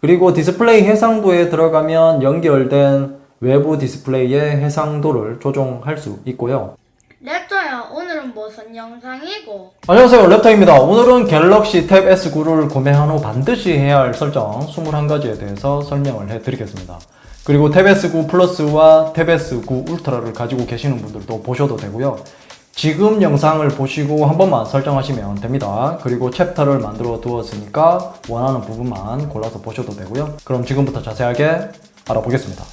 그리고 디스플레이 해상도에 들어가면 연결된 외부 디스플레이의 해상도를 조정할 수 있고요. 랩터야 오늘은 무슨 영상이고? 안녕하세요 랩터입니다. 오늘은 갤럭시 탭 S9를 구매한 후 반드시 해야 할 설정 21가지에 대해서 설명을 해드리겠습니다. 그리고 탭 S9 플러스와 탭 S9 울트라를 가지고 계시는 분들도 보셔도 되고요. 지금 영상을 보시고 한 번만 설정하시면 됩니다. 그리고 챕터를 만들어 두었으니까 원하는 부분만 골라서 보셔도 되고요. 그럼 지금부터 자세하게 알아보겠습니다.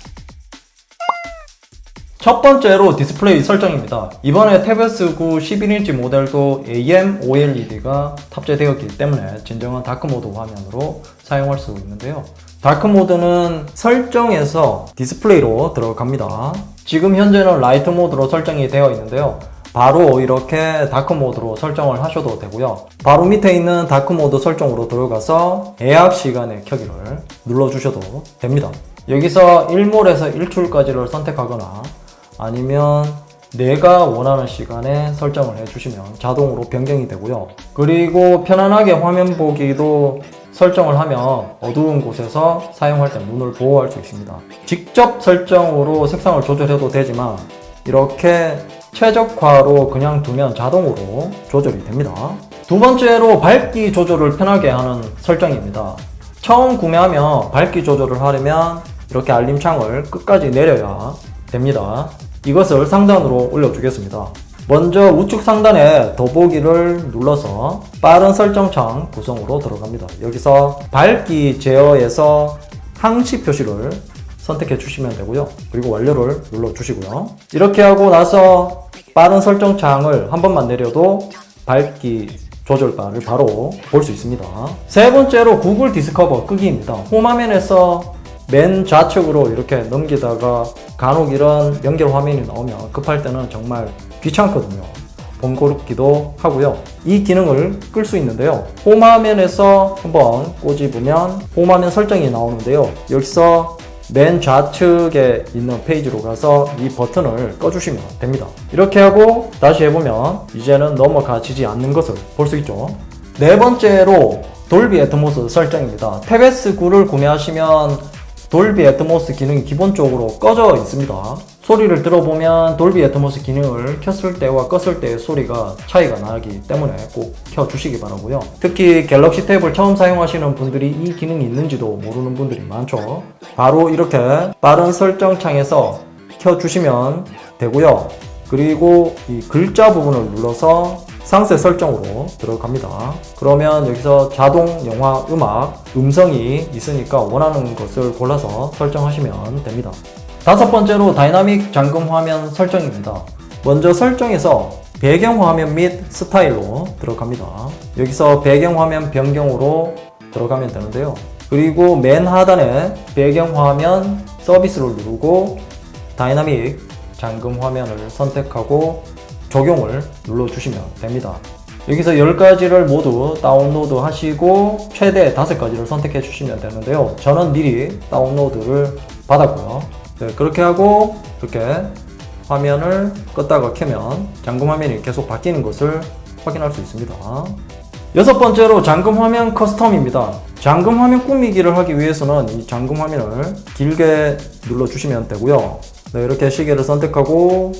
첫 번째로 디스플레이 설정입니다. 이번에 탭S9 11인치 모델도 AM OLED가 탑재되었기 때문에 진정한 다크모드 화면으로 사용할 수 있는데요. 다크모드는 설정에서 디스플레이로 들어갑니다. 지금 현재는 라이트 모드로 설정이 되어 있는데요. 바로 이렇게 다크 모드로 설정을 하셔도 되고요. 바로 밑에 있는 다크 모드 설정으로 들어가서 예약 시간의 켜기를 눌러주셔도 됩니다. 여기서 1몰에서 1출까지를 선택하거나 아니면 내가 원하는 시간에 설정을 해주시면 자동으로 변경이 되고요. 그리고 편안하게 화면 보기도 설정을 하면 어두운 곳에서 사용할 때 눈을 보호할 수 있습니다. 직접 설정으로 색상을 조절해도 되지만 이렇게 최적화로 그냥 두면 자동으로 조절이 됩니다. 두 번째로 밝기 조절을 편하게 하는 설정입니다. 처음 구매하면 밝기 조절을 하려면 이렇게 알림창을 끝까지 내려야 됩니다. 이것을 상단으로 올려주겠습니다. 먼저 우측 상단에 더보기를 눌러서 빠른 설정창 구성으로 들어갑니다. 여기서 밝기 제어에서 항시 표시를 선택해 주시면 되고요. 그리고 완료를 눌러 주시고요. 이렇게 하고 나서 빠른 설정 창을 한 번만 내려도 밝기 조절바를 바로 볼 수 있습니다. 세 번째로 구글 디스커버 끄기입니다. 홈화면에서 맨 좌측으로 이렇게 넘기다가 간혹 이런 연결 화면이 나오면 급할 때는 정말 귀찮거든요. 번거롭기도 하고요. 이 기능을 끌 수 있는데요. 홈화면에서 한번 꼬집으면 홈화면 설정이 나오는데요. 여기서 맨 좌측에 있는 페이지로 가서 이 버튼을 꺼주시면 됩니다. 이렇게 하고 다시 해보면 이제는 넘어가지지 않는 것을 볼 수 있죠. 네 번째로 돌비 애트모스 설정입니다. 탭 S9를 구매하시면 돌비 애트모스 기능이 기본적으로 꺼져 있습니다. 소리를 들어보면 돌비 애트모스 기능을 켰을 때와 껐을 때의 소리가 차이가 나기 때문에 꼭 켜주시기 바라고요. 특히 갤럭시 탭을 처음 사용하시는 분들이 이 기능이 있는지도 모르는 분들이 많죠. 바로 이렇게 빠른 설정 창에서 켜주시면 되고요. 그리고 이 글자 부분을 눌러서 상세 설정으로 들어갑니다. 그러면 여기서 자동 영화 음악 음성이 있으니까 원하는 것을 골라서 설정하시면 됩니다. 다섯 번째로 다이나믹 잠금 화면 설정입니다. 먼저 설정에서 배경 화면 및 스타일로 들어갑니다. 여기서 배경 화면 변경으로 들어가면 되는데요. 그리고 맨 하단에 배경 화면 서비스를 누르고 다이나믹 잠금 화면을 선택하고 적용을 눌러주시면 됩니다. 여기서 10가지를 모두 다운로드 하시고 최대 5가지를 선택해 주시면 되는데요. 저는 미리 다운로드를 받았고요. 네, 그렇게 하고 이렇게 화면을 껐다가 켜면 잠금 화면이 계속 바뀌는 것을 확인할 수 있습니다. 여섯 번째로 잠금 화면 커스텀입니다. 잠금 화면 꾸미기를 하기 위해서는 이 잠금 화면을 길게 눌러주시면 되고요. 네, 이렇게 시계를 선택하고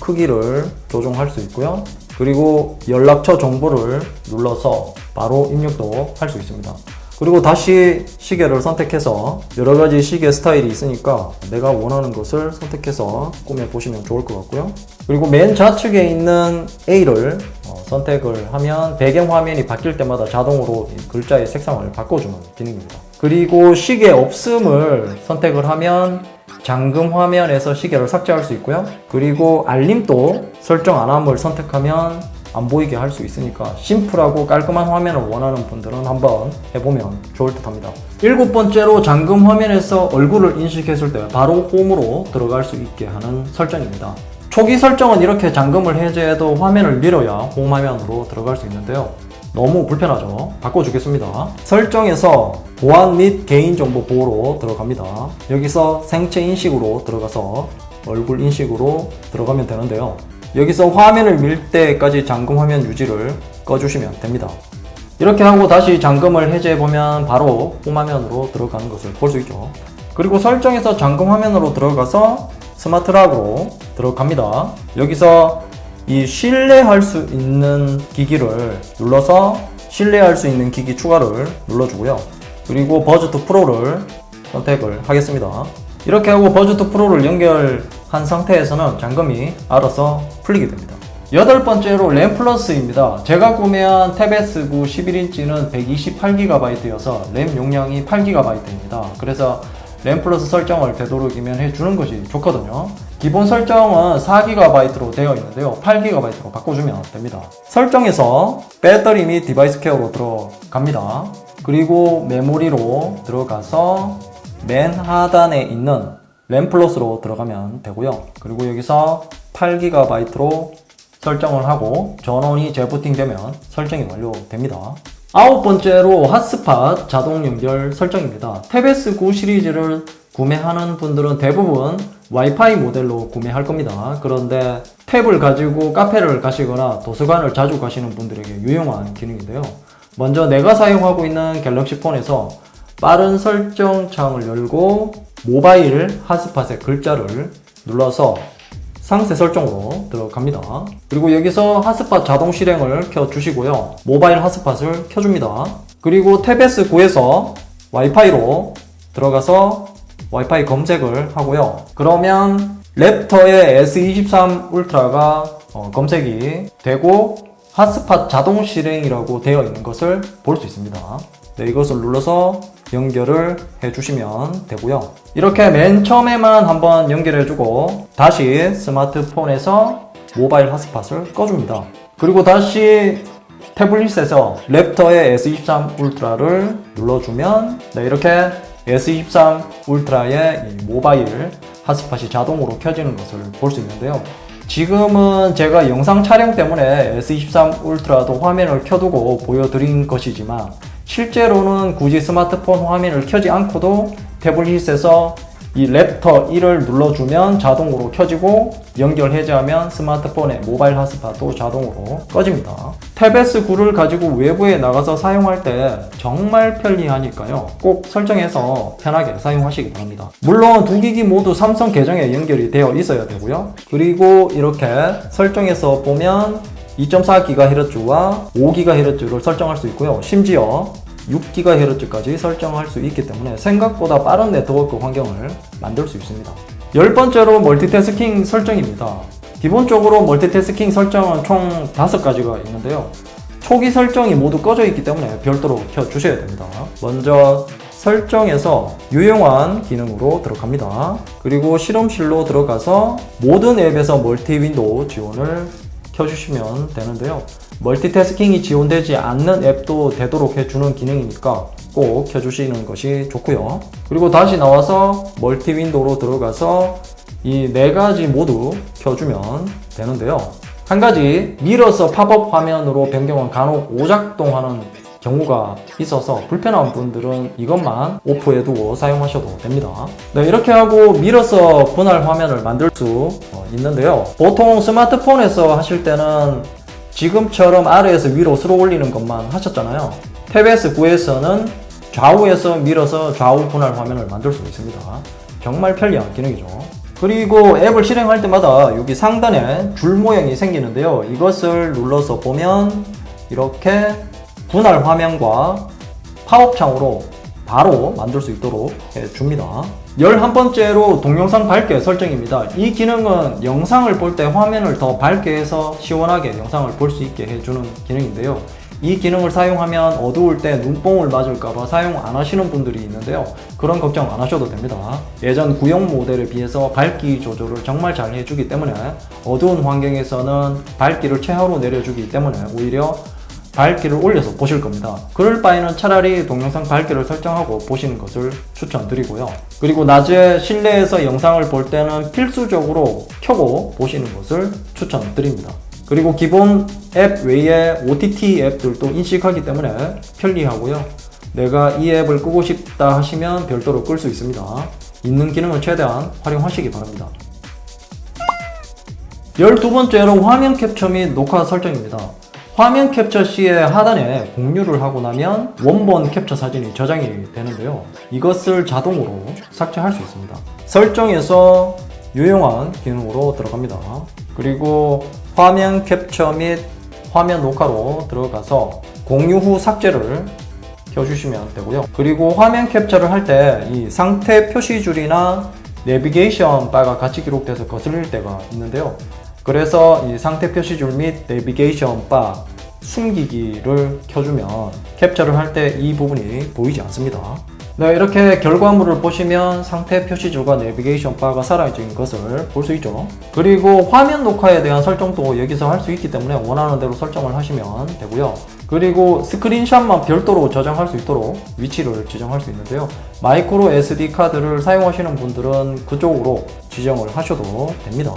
크기를 조정할 수 있고요. 그리고 연락처 정보를 눌러서 바로 입력도 할 수 있습니다. 그리고 다시 시계를 선택해서 여러 가지 시계 스타일이 있으니까 내가 원하는 것을 선택해서 꾸며 보시면 좋을 것 같고요. 그리고 맨 좌측에 있는 A를 어, 선택을 하면 배경 화면이 바뀔 때마다 자동으로 이 글자의 색상을 바꿔주는 기능입니다. 그리고 시계 없음을 선택을 하면 잠금 화면에서 시계를 삭제할 수 있고요. 그리고 알림도 설정 안 함을 선택하면 안 보이게 할 수 있으니까 심플하고 깔끔한 화면을 원하는 분들은 한번 해보면 좋을 듯 합니다. 일곱 번째로 잠금 화면에서 얼굴을 인식했을 때 바로 홈으로 들어갈 수 있게 하는 설정입니다. 초기 설정은 이렇게 잠금을 해제해도 화면을 밀어야 홈 화면으로 들어갈 수 있는데요. 너무 불편하죠. 바꿔주겠습니다. 설정에서 보안 및 개인정보 보호로 들어갑니다. 여기서 생체 인식으로 들어가서 얼굴 인식으로 들어가면 되는데요. 여기서 화면을 밀 때까지 잠금 화면 유지를 꺼주시면 됩니다. 이렇게 하고 다시 잠금을 해제해 보면 바로 홈 화면으로 들어가는 것을 볼 수 있죠. 그리고 설정에서 잠금 화면으로 들어가서 스마트 락으로 들어갑니다. 여기서 이 신뢰할 수 있는 기기를 눌러서 신뢰할 수 있는 기기 추가를 눌러주고요. 그리고 버즈2 프로를 선택을 하겠습니다. 이렇게 하고 버즈2 프로를 연결 한 상태에서는 잠금이 알아서 풀리게 됩니다. 여덟 번째로 램 플러스입니다. 제가 구매한 탭 S9 11인치는 128GB여서 램 용량이 8GB입니다. 그래서 램 플러스 설정을 되도록이면 해주는 것이 좋거든요. 기본 설정은 4GB로 되어 있는데요. 8GB로 바꿔주면 됩니다. 설정에서 배터리 및 디바이스 케어로 들어갑니다. 그리고 메모리로 들어가서 맨 하단에 있는 램 플러스로 들어가면 되고요. 그리고 여기서 8GB로 설정을 하고 전원이 재부팅되면 설정이 완료됩니다. 아홉 번째로 핫스팟 자동 연결 설정입니다. 탭 S9 시리즈를 구매하는 분들은 대부분 와이파이 모델로 구매할 겁니다. 그런데 탭을 가지고 카페를 가시거나 도서관을 자주 가시는 분들에게 유용한 기능인데요. 먼저 내가 사용하고 있는 갤럭시 폰에서 빠른 설정 창을 열고 모바일 핫스팟의 글자를 눌러서 상세 설정으로 들어갑니다. 그리고 여기서 핫스팟 자동 실행을 켜주시고요. 모바일 핫스팟을 켜줍니다. 그리고 탭 S9에서 와이파이로 들어가서 와이파이 검색을 하고요. 그러면 랩터의 S23 울트라가 어, 검색이 되고 핫스팟 자동 실행이라고 되어 있는 것을 볼 수 있습니다. 네, 이것을 눌러서 연결을 해주시면 되고요. 이렇게 맨 처음에만 한번 연결해주고 다시 스마트폰에서 모바일 핫스팟을 꺼줍니다. 그리고 다시 태블릿에서 랩터의 S23 울트라를 눌러주면 네, 이렇게 S23 울트라의 이 모바일 핫스팟이 자동으로 켜지는 것을 볼 수 있는데요. 지금은 제가 영상 촬영 때문에 S23 울트라도 화면을 켜두고 보여드린 것이지만 실제로는 굳이 스마트폰 화면을 켜지 않고도 태블릿에서 이 랩터 1을 눌러주면 자동으로 켜지고 연결 해제하면 스마트폰의 모바일 핫스팟도 자동으로 꺼집니다. 탭 S9를 가지고 외부에 나가서 사용할 때 정말 편리하니까요. 꼭 설정해서 편하게 사용하시기 바랍니다. 물론 두 기기 모두 삼성 계정에 연결이 되어 있어야 되고요. 그리고 이렇게 설정해서 보면 2.4GHz와 5GHz를 설정할 수 있고요. 심지어 6GHz까지 설정할 수 있기 때문에 생각보다 빠른 네트워크 환경을 만들 수 있습니다. 열 번째로 멀티태스킹 설정입니다. 기본적으로 멀티태스킹 설정은 총 5가지가 있는데요. 초기 설정이 모두 꺼져 있기 때문에 별도로 켜주셔야 됩니다. 먼저 설정에서 유용한 기능으로 들어갑니다. 그리고 실험실로 들어가서 모든 앱에서 멀티 윈도우 지원을 켜주시면 되는데요. 멀티태스킹이 지원되지 않는 앱도 되도록 해주는 기능이니까 꼭 켜주시는 것이 좋고요. 그리고 다시 나와서 멀티 윈도우로 들어가서 이 네 가지 모두 켜주면 되는데요. 한 가지 밀어서 팝업 화면으로 변경은 간혹 오작동하는 경우가 있어서 불편한 분들은 이것만 오프해두고 사용하셔도 됩니다. 네, 이렇게 하고 밀어서 분할 화면을 만들 수 어, 있는데요. 보통 스마트폰에서 하실 때는 지금처럼 아래에서 위로 쓸어 올리는 것만 하셨잖아요. 탭 S9에서는 좌우에서 밀어서 좌우 분할 화면을 만들 수 있습니다. 정말 편리한 기능이죠. 그리고 앱을 실행할 때마다 여기 상단에 줄 모양이 생기는데요. 이것을 눌러서 보면 이렇게 분할 화면과 팝업 창으로 바로 만들 수 있도록 해줍니다. 11번째로 동영상 밝게 설정입니다. 이 기능은 영상을 볼 때 화면을 더 밝게 해서 시원하게 영상을 볼 수 있게 해주는 기능인데요. 이 기능을 사용하면 어두울 때 눈뽕을 맞을까봐 사용 안 하시는 분들이 있는데요. 그런 걱정 안 하셔도 됩니다. 예전 구형 모델에 비해서 밝기 조절을 정말 잘 해주기 때문에 어두운 환경에서는 밝기를 최하로 내려주기 때문에 오히려 밝기를 올려서 보실 겁니다. 그럴 바에는 차라리 동영상 밝기를 설정하고 보시는 것을 추천드리고요. 그리고 낮에 실내에서 영상을 볼 때는 필수적으로 켜고 보시는 것을 추천드립니다. 그리고 기본 앱 외에 OTT 앱들도 인식하기 때문에 편리하고요. 내가 이 앱을 끄고 싶다 하시면 별도로 끌 수 있습니다. 있는 기능을 최대한 활용하시기 바랍니다. 12번째로 화면 캡처 및 녹화 설정입니다. 화면 캡처 시에 하단에 공유를 하고 나면 원본 캡처 사진이 저장이 되는데요. 이것을 자동으로 삭제할 수 있습니다. 설정에서 유용한 기능으로 들어갑니다. 그리고 화면 캡처 및 화면 녹화로 들어가서 공유 후 삭제를 켜주시면 되고요. 그리고 화면 캡처를 할 때 이 상태 표시줄이나 내비게이션 바가 같이 기록돼서 거슬릴 때가 있는데요. 그래서 이 상태 표시줄 및 내비게이션 바 숨기기를 켜주면 캡처를 할 때 이 부분이 보이지 않습니다. 네, 이렇게 결과물을 보시면 상태 표시줄과 내비게이션 바가 사라진 것을 볼 수 있죠. 그리고 화면 녹화에 대한 설정도 여기서 할 수 있기 때문에 원하는 대로 설정을 하시면 되고요. 그리고 스크린샷만 별도로 저장할 수 있도록 위치를 지정할 수 있는데요. 마이크로 SD 카드를 사용하시는 분들은 그쪽으로 지정을 하셔도 됩니다.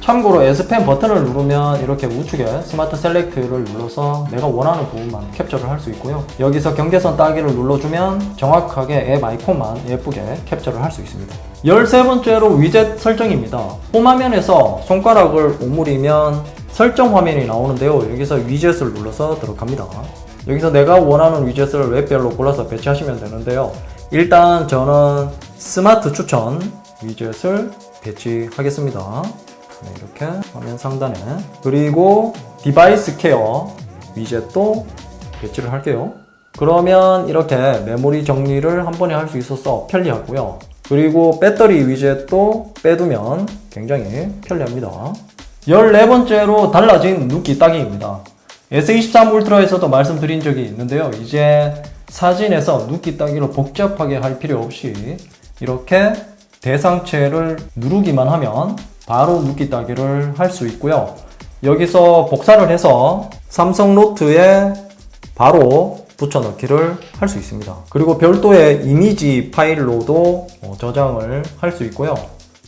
참고로 S펜 버튼을 누르면 이렇게 우측에 스마트 셀렉트를 눌러서 내가 원하는 부분만 캡처를 할 수 있고요. 여기서 경계선 따기를 눌러주면 정확하게 앱 아이콘만 예쁘게 캡처를 할 수 있습니다. 13번째로 위젯 설정입니다. 홈화면에서 손가락을 오므리면 설정 화면이 나오는데요. 여기서 위젯을 눌러서 들어갑니다. 여기서 내가 원하는 위젯을 웹별로 골라서 배치하시면 되는데요. 일단 저는 스마트 추천 위젯을 배치하겠습니다. 네, 이렇게 화면 상단에 그리고 디바이스 케어 위젯도 배치를 할게요. 그러면 이렇게 메모리 정리를 한 번에 할 수 있어서 편리하고요. 그리고 배터리 위젯도 빼두면 굉장히 편리합니다. 14번째로 달라진 눕기 따기입니다. S23 울트라에서도 말씀드린 적이 있는데요. 이제 사진에서 눕기 따기로 복잡하게 할 필요 없이 이렇게 대상체를 누르기만 하면 바로 눕기 따기를 할 수 있고요. 여기서 복사를 해서 삼성 노트에 바로 붙여넣기를 할 수 있습니다. 그리고 별도의 이미지 파일로도 어, 저장을 할 수 있고요.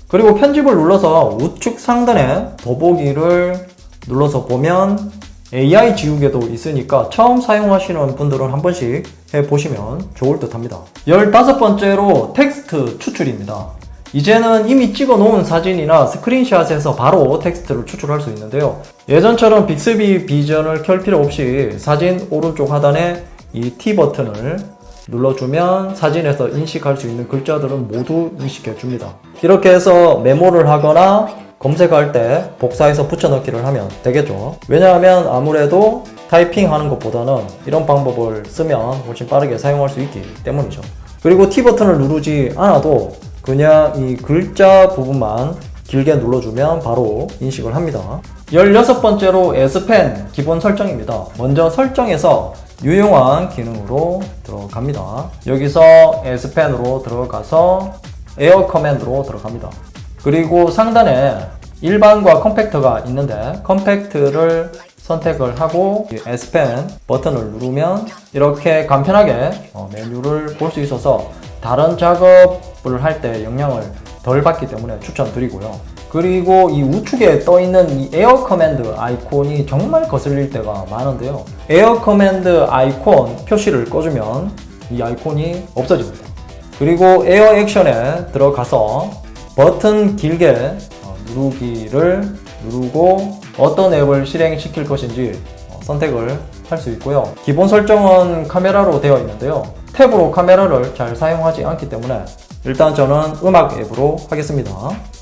그리고 편집을 눌러서 우측 상단에 더보기를 눌러서 보면 AI 지우개도 있으니까 처음 사용하시는 분들은 한 번씩 해보시면 좋을 듯 합니다. 15번째로 텍스트 추출입니다. 이제는 이미 찍어 놓은 사진이나 스크린샷에서 바로 텍스트를 추출할 수 있는데요. 예전처럼 빅스비 비전을 켤 필요 없이 사진 오른쪽 하단에 이 T 버튼을 눌러주면 사진에서 인식할 수 있는 글자들은 모두 인식해 줍니다. 이렇게 해서 메모를 하거나 검색할 때 복사해서 붙여넣기를 하면 되겠죠. 왜냐하면 아무래도 타이핑하는 것보다는 이런 방법을 쓰면 훨씬 빠르게 사용할 수 있기 때문이죠. 그리고 T 버튼을 누르지 않아도 그냥 이 글자 부분만 길게 눌러주면 바로 인식을 합니다. 16번째로 S펜 기본 설정입니다. 먼저 설정에서 유용한 기능으로 들어갑니다. 여기서 S펜으로 들어가서 에어 커맨드로 들어갑니다. 그리고 상단에 일반과 컴팩트가 있는데 컴팩트를 선택을 하고 이 S펜 버튼을 누르면 이렇게 간편하게 어, 메뉴를 볼 수 있어서 다른 작업을 할 때 영향을 덜 받기 때문에 추천드리고요. 그리고 이 우측에 떠 있는 이 에어 커맨드 아이콘이 정말 거슬릴 때가 많은데요. 에어 커맨드 아이콘 표시를 꺼주면 이 아이콘이 없어집니다. 그리고 에어 액션에 들어가서 버튼 길게 어, 누르기를 누르고 어떤 앱을 실행시킬 것인지 어, 선택을 할 수 있고요. 기본 설정은 카메라로 되어 있는데요. 탭으로 카메라를 잘 사용하지 않기 때문에 일단 저는 음악 앱으로 하겠습니다.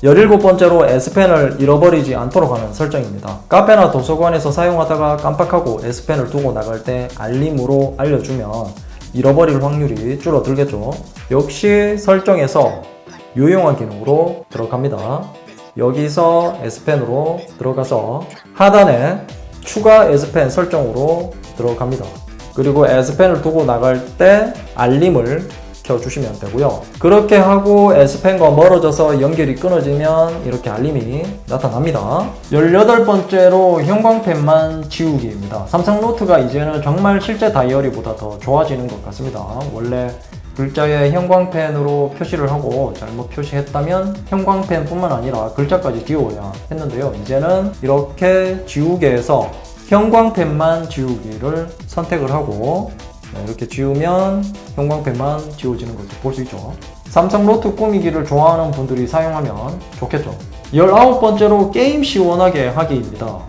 17번째로 S펜을 잃어버리지 않도록 하는 설정입니다. 카페나 도서관에서 사용하다가 깜빡하고 S펜을 두고 나갈 때 알림으로 알려주면 잃어버릴 확률이 줄어들겠죠. 역시 설정에서 유용한 기능으로 들어갑니다. 여기서 S펜으로 들어가서 하단에 추가 S펜 설정으로 들어갑니다. 그리고 S펜을 두고 나갈 때 알림을 켜주시면 되고요. 그렇게 하고 S펜과 멀어져서 연결이 끊어지면 이렇게 알림이 나타납니다. 18번째로 형광펜만 지우기입니다. 삼성 노트가 이제는 정말 실제 다이어리보다 더 좋아지는 것 같습니다. 원래 글자에 형광펜으로 표시를 하고 잘못 표시했다면 형광펜뿐만 아니라 글자까지 지워야 했는데요. 이제는 이렇게 지우개에서 형광펜만 지우기를 선택을 하고 네, 이렇게 지우면 형광펜만 지워지는 것을 볼 수 있죠. 삼성 노트 꾸미기를 좋아하는 분들이 사용하면 좋겠죠. 19번째로 게임 시원하게 하기입니다.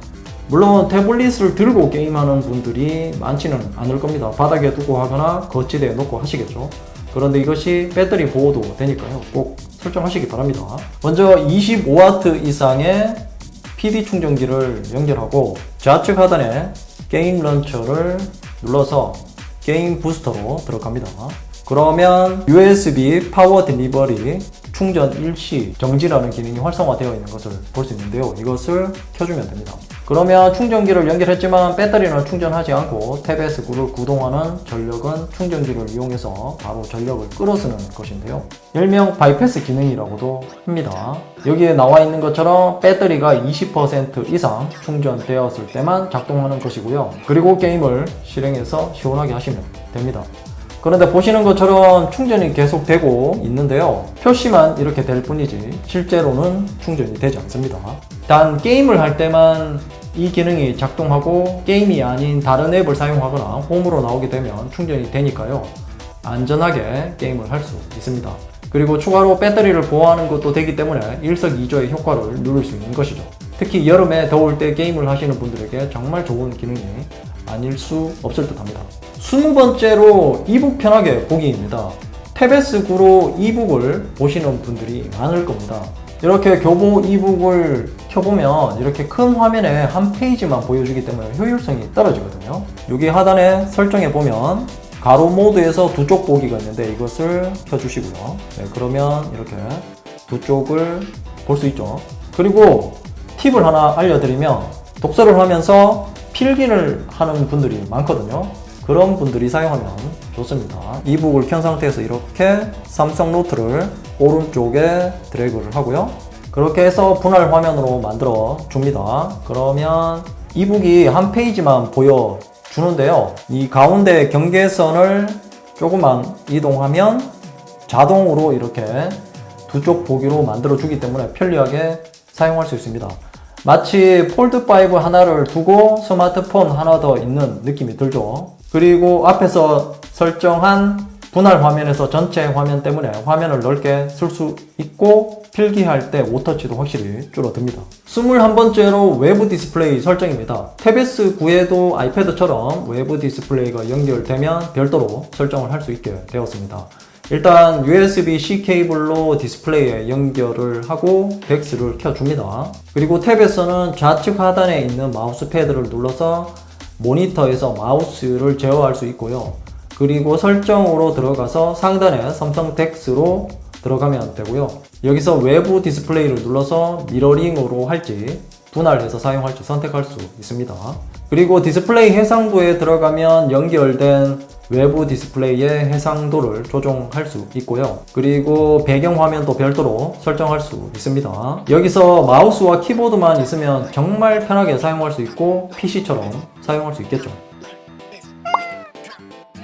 물론 태블릿을 들고 게임하는 분들이 많지는 않을 겁니다. 바닥에 두고 하거나 거치대에 놓고 하시겠죠. 그런데 이것이 배터리 보호도 되니까요. 꼭 설정하시기 바랍니다. 먼저 25W 이상의 PD 충전기를 연결하고 좌측 하단에 게임 런처를 눌러서 게임 부스터로 들어갑니다. 그러면 USB 파워 딜리버리 충전 일시 정지라는 기능이 활성화되어 있는 것을 볼 수 있는데요. 이것을 켜주면 됩니다. 그러면 충전기를 연결했지만 배터리는 충전하지 않고 탭에서 구동하는 전력은 충전기를 이용해서 바로 전력을 끌어쓰는 것인데요. 일명 바이패스 기능이라고도 합니다. 여기에 나와 있는 것처럼 배터리가 20% 이상 충전되었을 때만 작동하는 것이고요. 그리고 게임을 실행해서 시원하게 하시면 됩니다. 그런데 보시는 것처럼 충전이 계속 되고 있는데요. 표시만 이렇게 될 뿐이지 실제로는 충전이 되지 않습니다. 단 게임을 할 때만 이 기능이 작동하고 게임이 아닌 다른 앱을 사용하거나 홈으로 나오게 되면 충전이 되니까요. 안전하게 게임을 할 수 있습니다. 그리고 추가로 배터리를 보호하는 것도 되기 때문에 일석이조의 효과를 누릴 수 있는 것이죠. 특히 여름에 더울 때 게임을 하시는 분들에게 정말 좋은 기능이 아닐 수 없을 듯 합니다. 20번째로 이북 편하게 보기입니다. 탭에스 구로 이북을 보시는 분들이 많을 겁니다. 이렇게 교보 이북을 켜보면 이렇게 큰 화면에 한 페이지만 보여주기 때문에 효율성이 떨어지거든요. 여기 하단에 설정해 보면 가로 모드에서 두 쪽 보기가 있는데 이것을 켜주시고요. 네, 그러면 이렇게 두 쪽을 볼 수 있죠. 그리고 팁을 하나 알려드리면 독서를 하면서 필기를 하는 분들이 많거든요. 그런 분들이 사용하면 좋습니다. 이북을 켠 상태에서 이렇게 삼성 노트를 오른쪽에 드래그를 하고요. 그렇게 해서 분할 화면으로 만들어 줍니다. 그러면 이북이 한 페이지만 보여 주는데요. 이 가운데 경계선을 조금만 이동하면 자동으로 이렇게 두 쪽 보기로 만들어 주기 때문에 편리하게 사용할 수 있습니다. 마치 폴드5 하나를 두고 스마트폰 하나 더 있는 느낌이 들죠. 그리고 앞에서 설정한 분할 화면에서 전체 화면 때문에 화면을 넓게 쓸 수 있고 필기할 때 오터치도 확실히 줄어듭니다. 21번째로 외부 디스플레이 설정입니다. 탭S 9에도 아이패드처럼 외부 디스플레이가 연결되면 별도로 설정을 할 수 있게 되었습니다. 일단 USB-C 케이블로 디스플레이에 연결을 하고 백스를 켜줍니다. 그리고 탭에서는 좌측 하단에 있는 마우스 패드를 눌러서 모니터에서 마우스를 제어할 수 있고요. 그리고 설정으로 들어가서 상단에 삼성 덱스로 들어가면 되고요. 여기서 외부 디스플레이를 눌러서 미러링으로 할지 분할해서 사용할지 선택할 수 있습니다. 그리고 디스플레이 해상도에 들어가면 연결된 외부 디스플레이의 해상도를 조정할 수 있고요. 그리고 배경 화면도 별도로 설정할 수 있습니다. 여기서 마우스와 키보드만 있으면 정말 편하게 사용할 수 있고 PC처럼 사용할 수 있겠죠.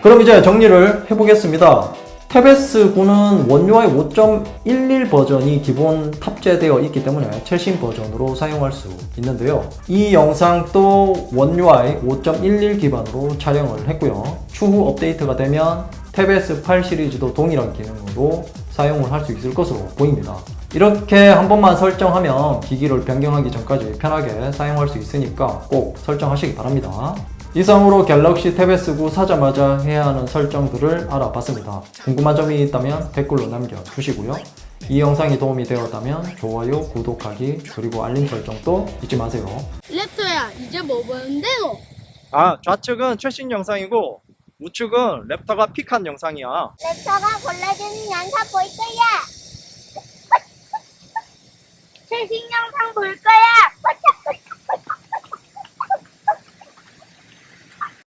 그럼 이제 정리를 해보겠습니다. 탭S 9는 원UI 5.11 버전이 기본 탑재되어 있기 때문에 최신 버전으로 사용할 수 있는데요. 이 영상도 원UI 5.11 기반으로 촬영을 했고요. 추후 업데이트가 되면 탭S 8 시리즈도 동일한 기능으로 사용을 할 수 있을 것으로 보입니다. 이렇게 한 번만 설정하면 기기를 변경하기 전까지 편하게 사용할 수 있으니까 꼭 설정하시기 바랍니다. 이상으로 갤럭시 탭S 9 사자마자 해야 하는 설정들을 알아봤습니다. 궁금한 점이 있다면 댓글로 남겨주시고요. 이 영상이 도움이 되었다면 좋아요, 구독하기, 그리고 알림 설정도 잊지 마세요. 랩터야 이제 뭐 보는데요? 아, 좌측은 최신 영상이고 우측은 랩터가 픽한 영상이야. 랩터가 골라주는 영상 볼 거야. 최신 영상 볼까?